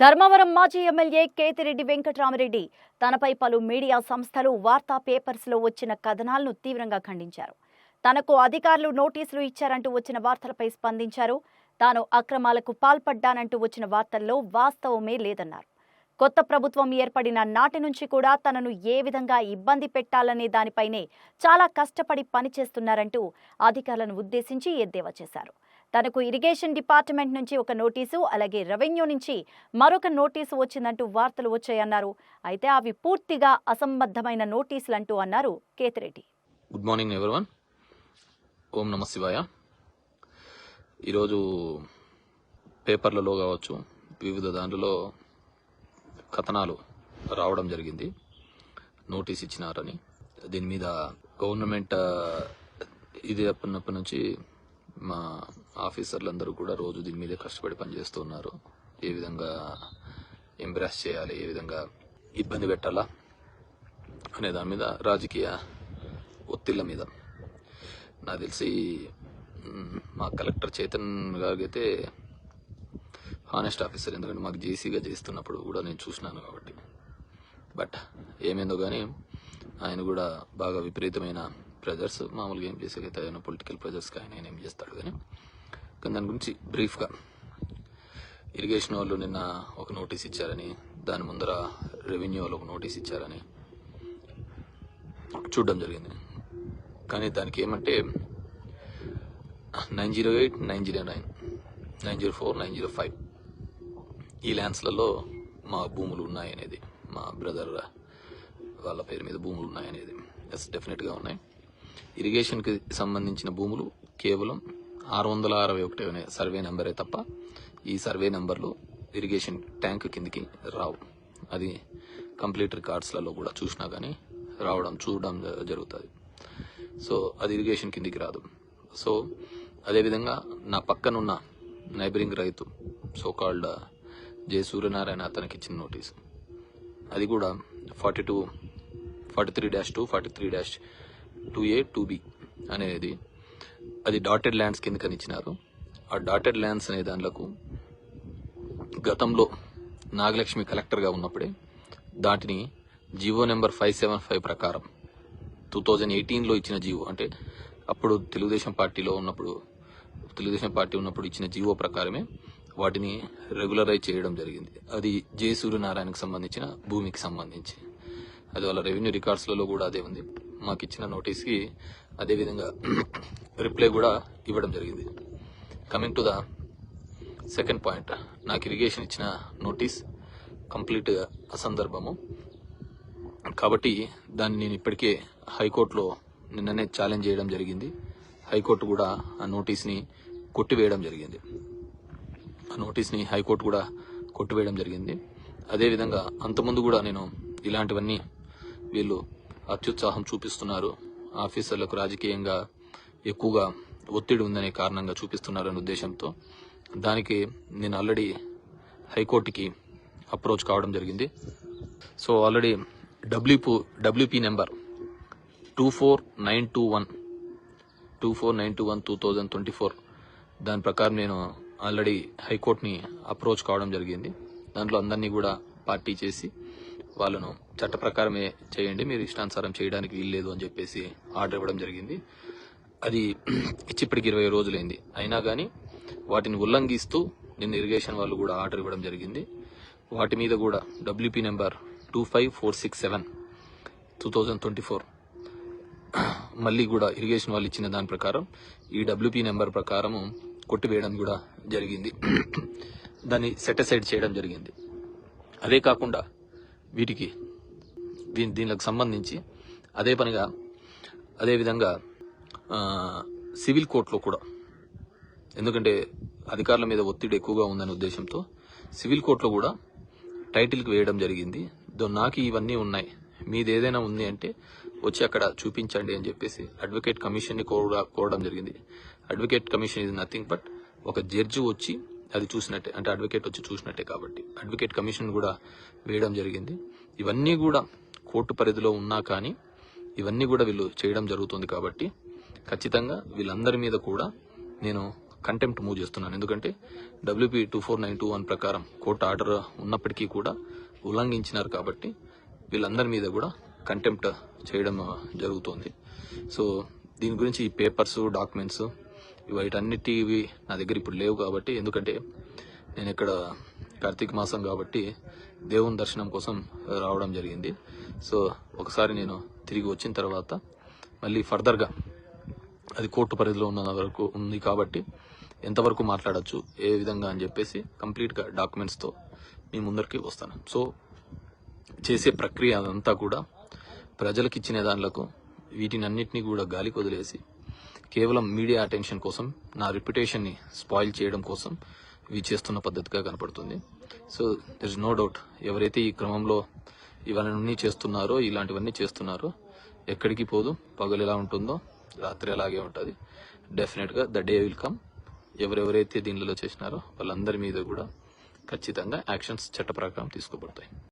ధర్మవరం మాజీ ఎమ్మెల్యే కేతిరెడ్డి వెంకటరామరెడ్డి తనపై పలు మీడియా సంస్థలు వార్తా పేపర్స్లో వచ్చిన కథనాలను తీవ్రంగా ఖండించారు. తనకు అధికారులు నోటీసులు ఇచ్చారంటూ వచ్చిన వార్తలపై స్పందించారు. తాను అక్రమాలకు పాల్పడ్డానంటూ వచ్చిన వార్తల్లో వాస్తవమే లేదన్నారు. కొత్త ప్రభుత్వం ఏర్పడిన నాటి నుంచి కూడా తనను ఏ విధంగా ఇబ్బంది పెట్టాలనే దానిపైనే చాలా కష్టపడి పనిచేస్తున్నారంటూ అధికారులను ఉద్దేశించి ఎద్దేవా చేశారు. తనకు ఇరిగేషన్ డిపార్ట్మెంట్ నుంచి ఒక నోటీసు అలాగే రెవెన్యూ నుంచి మరొక నోటీసు వచ్చిందంటూ వార్తలు వచ్చాయన్నారు. అయితే అవి పూర్తిగా అసంబద్ధమైన నోటీసులు అంటూ అన్నారు కేతిరెడ్డి. గుడ్ మార్నింగ్ ఎవరివన్ ఓం నమ శివాయ. ఈరోజు పేపర్లలో కావచ్చు వివిధ దాంట్లో కథనాలు రావడం జరిగింది. నోటీస్ ఇచ్చినారని. దీని మీద గవర్నమెంట్ ఇది అప్పటినప్పటి నుంచి మా ఆఫీసర్లందరూ కూడా రోజు దీని మీదే కష్టపడి పనిచేస్తున్నారు ఏ విధంగా ఎంబ్రాస్ చేయాలి ఏ విధంగా ఇబ్బంది పెట్టాలా అనే దాని మీద రాజకీయ ఒత్తిళ్ళ మీద. నాకు తెలిసి మా కలెక్టర్ చైతన్ గారికైతే హానెస్ట్ ఆఫీసర్ ఎందుకంటే మాకు జేసీగా చేస్తున్నప్పుడు కూడా నేను చూసినాను కాబట్టి. బట్ ఏమైందో కానీ ఆయన కూడా బాగా విపరీతమైన ప్రెజర్స్ మామూలుగా ఏం చేసేకైతే ఆయన పొలిటికల్ ప్రెజర్స్కి ఆయన ఏం చేస్తాడు కానీ కానీ దాని గురించి బ్రీఫ్గా ఇరిగేషన్ వాళ్ళు నిన్న ఒక నోటీస్ ఇచ్చారని దాని ముందర రెవెన్యూ వాళ్ళు ఒక నోటీస్ ఇచ్చారని చూడడం జరిగింది. కానీ దానికి ఏమంటే nine zero eight nine zero nine nine zero four nine zero five ఈ ల్యాండ్స్లలో మా భూములు ఉన్నాయనేది మా బ్రదర్ వాళ్ళ పేరు మీద భూములు ఉన్నాయనేది. ఎస్ డెఫినెట్గా ఉన్నాయి. ఇరిగేషన్కి సంబంధించిన భూములు కేవలం ఆరు వందల అరవై ఒకటి అనే సర్వే నెంబరే తప్ప ఈ సర్వే నెంబర్లు ఇరిగేషన్ ట్యాంక్ కిందికి రావు. అది కంప్లీట్ రికార్డ్స్లలో కూడా చూసినా కానీ రావడం చూడడం జ- జరుగుతుంది. సో అది ఇరిగేషన్ కిందికి రాదు. సో అదేవిధంగా నా పక్కనున్న నైబరింగ్ రైతు సో కాల్డ్ జే సూర్యనారాయణ అతనికి ఇచ్చిన నోటీస్. అది కూడా forty two forty three dash two forty three dash two A two B అనేది అది డాటెడ్ ల్యాండ్స్ కింద ఇచ్చినారు. ఆ డాటెడ్ ల్యాండ్స్ అనే దాంట్లకు గతంలో నాగలక్ష్మి కలెక్టర్గా ఉన్నప్పుడే దాటిని GO number five seven five ప్రకారం టూ థౌజండ్ ఎయిటీన్లో ఇచ్చిన జీవో అంటే అప్పుడు తెలుగుదేశం పార్టీలో ఉన్నప్పుడు తెలుగుదేశం పార్టీ ఉన్నప్పుడు ఇచ్చిన జీవో ప్రకారమే వాటిని రెగ్యులరైజ్ చేయడం జరిగింది. అది జే సూర్యనారాయణకు సంబంధించిన భూమికి సంబంధించి. అది వాళ్ళ రెవెన్యూ రికార్డ్స్లలో కూడా అదే ఉంది. మాకు ఇచ్చిన నోటీస్కి అదేవిధంగా రిప్లై కూడా ఇవ్వడం జరిగింది. Coming to the second point నాకు ఇరిగేషన్ ఇచ్చిన నోటీస్ కంప్లీట్ అసందర్భము. కాబట్టి దాన్ని నేను ఇప్పటికే హైకోర్టులో నిన్ననే ఛాలెంజ్ చేయడం జరిగింది. హైకోర్టు కూడా ఆ నోటీస్ని కొట్టివేయడం జరిగింది. ఆ నోటీస్ని హైకోర్టు కూడా కొట్టివేయడం జరిగింది. అదేవిధంగా అంతకుముందు కూడా నేను ఇలాంటివన్నీ వీళ్ళు అత్యుత్సాహం చూపిస్తున్నారు. ఆఫీసర్లకు రాజకీయంగా ఎక్కువగా ఒత్తిడి ఉందనే కారణంగా చూపిస్తున్నారనే ఉద్దేశంతో దానికి నేను ఆల్రెడీ హైకోర్టుకి అప్రోచ్ కావడం జరిగింది. So already WP WP number two four nine two one two four nine two one two thousand twenty four దాని ప్రకారం నేను ఆల్రెడీ హైకోర్టుని అప్రోచ్ కావడం జరిగింది. దాంట్లో అందరినీ కూడా పార్టీ చేసి వాళ్ళను చట్ట ప్రకారమే చేయండి మీరు ఇష్టానుసారం చేయడానికి వీల్లేదు అని చెప్పేసి ఆర్డర్ ఇవ్వడం జరిగింది. అది ఇచ్చి ఇప్పటికి ఇరవై రోజులైంది. అయినా కానీ వాటిని ఉల్లంఘిస్తూ నిన్న ఇరిగేషన్ వాళ్ళు కూడా ఆర్డర్ ఇవ్వడం జరిగింది. వాటి మీద కూడా WP number two five four six seven two thousand twenty four మళ్ళీ కూడా ఇరిగేషన్ వాళ్ళు ఇచ్చిన దాని ప్రకారం ఈ డబ్ల్యూపీ నెంబర్ ప్రకారము కొట్టివేయడం కూడా జరిగింది. దాన్ని సెటిసైడ్ చేయడం జరిగింది. అదే కాకుండా వీటికి దీని దీనికి సంబంధించి అదే పనిగా అదేవిధంగా సివిల్ కోర్టులో కూడా. ఎందుకంటే అధికారుల మీద ఒత్తిడి ఎక్కువగా ఉందనే ఉద్దేశంతో సివిల్ కోర్టులో కూడా టైటిల్కి వేయడం జరిగింది. దో నాకు ఇవన్నీ ఉన్నాయి. మీది ఏదైనా ఉంది అంటే వచ్చి అక్కడ చూపించండి అని చెప్పేసి అడ్వకేట్ కమిషన్ని కోరడం జరిగింది. అడ్వకేట్ కమిషన్ ఇది నథింగ్ బట్ ఒక జడ్జి వచ్చి అది చూసినట్టే అంటే అడ్వకేట్ వచ్చి చూసినట్టే కాబట్టి. అడ్వకేట్ కమిషన్ కూడా వేయడం జరిగింది. ఇవన్నీ కూడా కోర్టు పరిధిలో ఉన్నా కానీ ఇవన్నీ కూడా వీళ్ళు చేయడం జరుగుతుంది కాబట్టి ఖచ్చితంగా వీళ్ళందరి మీద కూడా నేను కంటెంప్ట్ మూవ్ చేస్తున్నాను. ఎందుకంటే WP two four nine two one ప్రకారం కోర్టు ఆర్డర్ ఉన్నప్పటికీ కూడా ఉల్లంఘించినారు కాబట్టి వీళ్ళందరి మీద కూడా కంటెంప్ట్ చేయడం జరుగుతోంది. సో దీని గురించి ఈ పేపర్స్ డాక్యుమెంట్స్ వీటన్నిటివి నా దగ్గర ఇప్పుడు లేవు కాబట్టి ఎందుకంటే నేను ఇక్కడ కార్తీక మాసం కాబట్టి దేవుని దర్శనం కోసం రావడం జరిగింది. సో ఒకసారి నేను తిరిగి వచ్చిన తర్వాత మళ్ళీ ఫర్దర్గా అది కోర్టు పరిధిలో ఉన్న వరకు ఉంది కాబట్టి ఎంతవరకు మాట్లాడొచ్చు ఏ విధంగా అని చెప్పేసి కంప్లీట్గా డాక్యుమెంట్స్తో మీ ముందరికి వస్తాను. సో చేసే ప్రక్రియ అదంతా కూడా ప్రజలకు ఇచ్చిన దానిలకు వీటినన్నింటినీ కూడా గాలికి వదిలేసి కేవలం మీడియా అటెన్షన్ కోసం నా రిప్యుటేషన్ని స్పాయిల్ చేయడం కోసం ఇవి చేస్తున్న పద్ధతిగా కనపడుతుంది. So there is no doubt ఎవరైతే ఈ క్రమంలో ఇవన్నీ చేస్తున్నారో ఇలాంటివన్నీ చేస్తున్నారో ఎక్కడికి పోదు పగలు ఎలా ఉంటుందో రాత్రి అలాగే ఉంటుంది. డెఫినెట్గా ద డే విల్ కమ్ ఎవరెవరైతే దీనిలో చేసినారో వాళ్ళందరి మీద కూడా ఖచ్చితంగా యాక్షన్స్ చట్ట ప్రకారం తీసుకోబడతాయి.